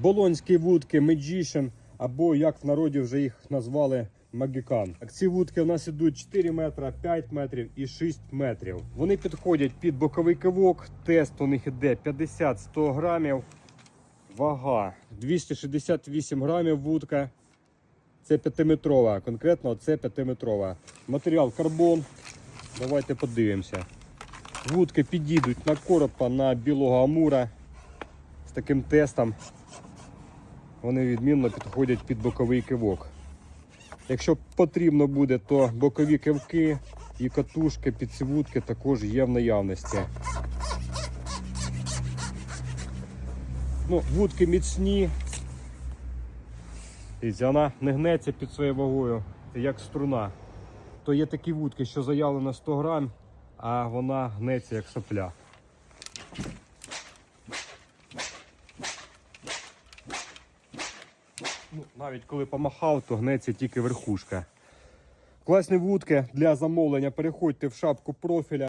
болонські вудки Magician, або як в народі вже їх назвали Магікан. Ці вудки у нас ідуть 4 метра, 5 метрів і 6 метрів. Вони підходять під боковий кивок. Тест у них іде 50-100 грамів. Вага 268 грамів вудка. Це 5-метрова, конкретно це 5-метрова. Матеріал карбон. Давайте подивимося. Вудки підійдуть на коропа на білого амура з таким тестом. Вони відмінно підходять під боковий кивок. Якщо потрібно буде, то бокові кивки і катушки під ці вудки також є в наявності. Ну, вудки міцні. Дивіться, вона не гнеться під своєю вагою, як струна. То є такі вудки, що заявлено 100 грам, а вона гнеться як сопля. Ну, навіть коли помахав, то гнеться тільки верхушка. Класні вудки для замовлення. Переходьте в шапку профіля.